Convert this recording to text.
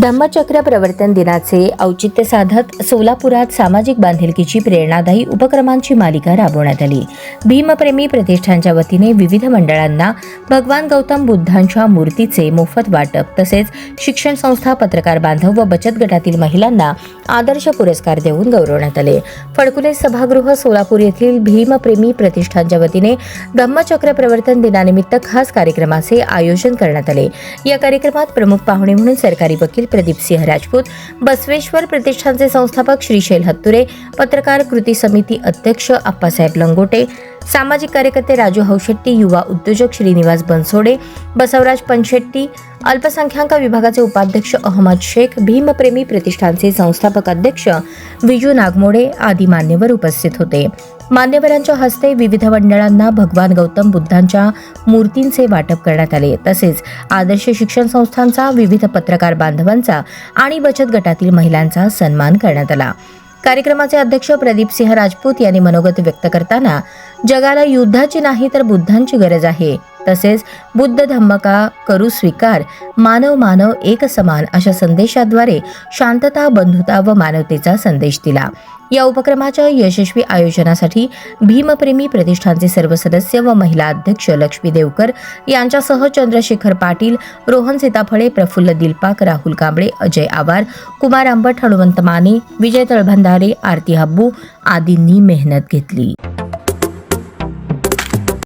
धम्मचक्र प्रवर्तन दिनाचे औचित्य साधत सोलापुरात सामाजिक बांधिलकीची प्रेरणादायी उपक्रमांची मालिका राबवण्यात आली. भीमप्रेमी प्रतिष्ठानच्या वतीने विविध मंडळांना भगवान गौतम बुद्धांच्या मूर्तीचे मोफत वाटप तसेच शिक्षण संस्था पत्रकार बांधव व बचत गटातील महिलांना आदर्श पुरस्कार देऊन गौरवण्यात आले. फडकुले सभागृह सोलापूर येथील भीमप्रेमी प्रतिष्ठानच्या वतीने धम्मचक्र प्रवर्तन दिनानिमित्त खास कार्यक्रमाचे आयोजन करण्यात आले. या कार्यक्रमात प्रमुख पाहुणे म्हणून सरकारी वकील प्रदीप सिंह राजपूत बसवेश्वर प्रतिष्ठानचे संस्थापक श्रीशैल हत्तुरे पत्रकार कृती समिती अध्यक्ष आप्पासाहेब लंगोटे सामाजिक कार्यकर्ते राजू हौशेट्टी युवा उद्योजक श्रीनिवास बनसोडे बसवराज पनशेट्टी अल्पसंख्याक विभागाचे उपाध्यक्ष अहमद शेख भीमप्रेमी प्रतिष्ठानचे संस्थापक अध्यक्ष विजू नागमोडे आदी मान्यवर उपस्थित होते. मान्यवरांच्या हस्ते विविध मंडळांना भगवान गौतम बुद्धांच्या मूर्तींचे वाटप करण्यात आले. तसेच आदर्श शिक्षण संस्थांचा विविध पत्रकार बांधवांचा आणि बचत गटातील महिलांचा सन्मान करण्यात आला. कार्यक्रमाचे अध्यक्ष प्रदीप सिंह राजपूत यांनी मनोगत व्यक्त करताना जगाला युद्धाची नाही तर बुद्धांची गरज आहे. तसेच बुद्ध धम्म का करू स्वीकार. मानव मानव एक समान अशा संदेशाद्वारे शांतता बंधुता व मानवतेचा संदेश दिला. या उपक्रमाच्या यशस्वी आयोजनासाठी भीमप्रेमी प्रतिष्ठानचे सर्व सदस्य व महिला अध्यक्ष लक्ष्मी देवकर यांच्यासह चंद्रशेखर पाटील रोहन सीताफळे प्रफुल्ल दिलपाक राहुल कांबळे अजय आवार कुमार आंबट हनुमंत माने विजय तळभंडारे आरती हब्बू आदींनी मेहनत घेतली.